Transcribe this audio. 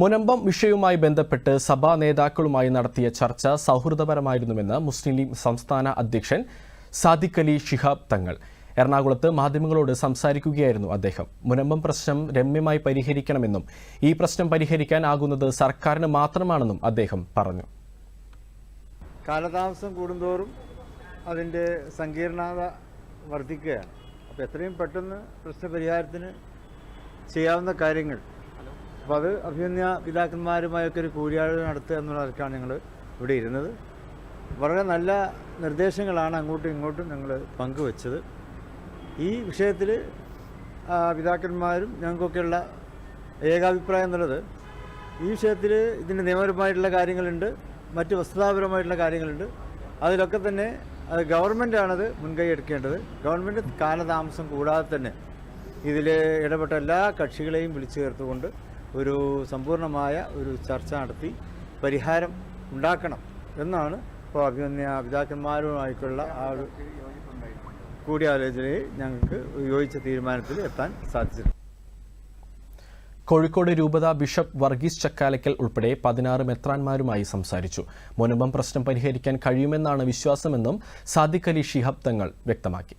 മുനമ്പം വിഷയവുമായി ബന്ധപ്പെട്ട് സഭാ നേതാക്കളുമായി നടത്തിയ ചർച്ച സൗഹൃദപരമായിരുന്നുവെന്ന് മുസ്ലിം ലീഗ് സംസ്ഥാന അധ്യക്ഷൻ സാദിഖ് അലി ഷിഹാബ് തങ്ങൾ. എറണാകുളത്ത് മാധ്യമങ്ങളോട് സംസാരിക്കുകയായിരുന്നു അദ്ദേഹം. മുനമ്പം പ്രശ്നം രമ്യമായി പരിഹരിക്കണമെന്നും ഈ പ്രശ്നം പരിഹരിക്കാനാകുന്നത് സർക്കാരിന് മാത്രമാണെന്നും അദ്ദേഹം പറഞ്ഞു. കാലതാമസം കൂടുന്തോറും അതിന്റെ സങ്കീർണത വർദ്ധിക്കുകയാണ്. അപ്പോൾ എത്രയും പെട്ടെന്ന് പ്രശ്നപരിഹാരത്തിന് ചെയ്യാവുന്ന കാര്യങ്ങൾ അപ്പോൾ അത് അഭിമന്യ പിതാക്കന്മാരുമായൊക്കെ ഒരു കൂടിയാലോചന നടത്തുക എന്നുള്ളതൊക്കെയാണ് ഞങ്ങൾ ഇവിടെ ഇരുന്നത്. വളരെ നല്ല നിർദ്ദേശങ്ങളാണ് അങ്ങോട്ടും ഇങ്ങോട്ടും ഞങ്ങൾ പങ്കുവച്ചത്. ഈ വിഷയത്തിൽ പിതാക്കന്മാരും ഞങ്ങൾക്കൊക്കെയുള്ള ഏകാഭിപ്രായം എന്നുള്ളത് ഈ വിഷയത്തിൽ ഇതിന്റെ നിയമപരമായിട്ടുള്ള കാര്യങ്ങളുണ്ട് മറ്റ് വസ്തുതാപരമായിട്ടുള്ള കാര്യങ്ങളുണ്ട്. അതിലൊക്കെ തന്നെ അത് ഗവൺമെന്റാണത് മുൻകൈ എടുക്കേണ്ടത്. ഗവൺമെന്റ് കാലതാമസം കൂടാതെ തന്നെ ഇതിൽ ഇടപെട്ട എല്ലാ കക്ഷികളെയും വിളിച്ചു ചേർത്തുകൊണ്ട് ഒരു സമ്പൂർണമായ ഒരു ചർച്ച നടത്തി പരിഹാരം ഉണ്ടാക്കണം എന്നാണ് ഇപ്പോൾ അഭിമന്യ പിതാക്കന്മാരുമായിട്ടുള്ള ആ ഒരു കൂടിയാലോചനയിൽ ഞങ്ങൾക്ക് യോജിച്ച തീരുമാനത്തിൽ എത്താൻ സാധിച്ചിട്ടുണ്ട് കോഴിക്കോട് രൂപത ബിഷപ്പ് വർഗീസ് ചക്കാലക്കൽ ഉൾപ്പെടെ പതിനാറ് മെത്രാന്മാരുമായി സംസാരിച്ചു. മുനമ്പം പ്രശ്നം പരിഹരിക്കാൻ കഴിയുമെന്നാണ് വിശ്വാസമെന്നും സാദിഖലി ഷിഹാബ് തങ്ങൾ വ്യക്തമാക്കി.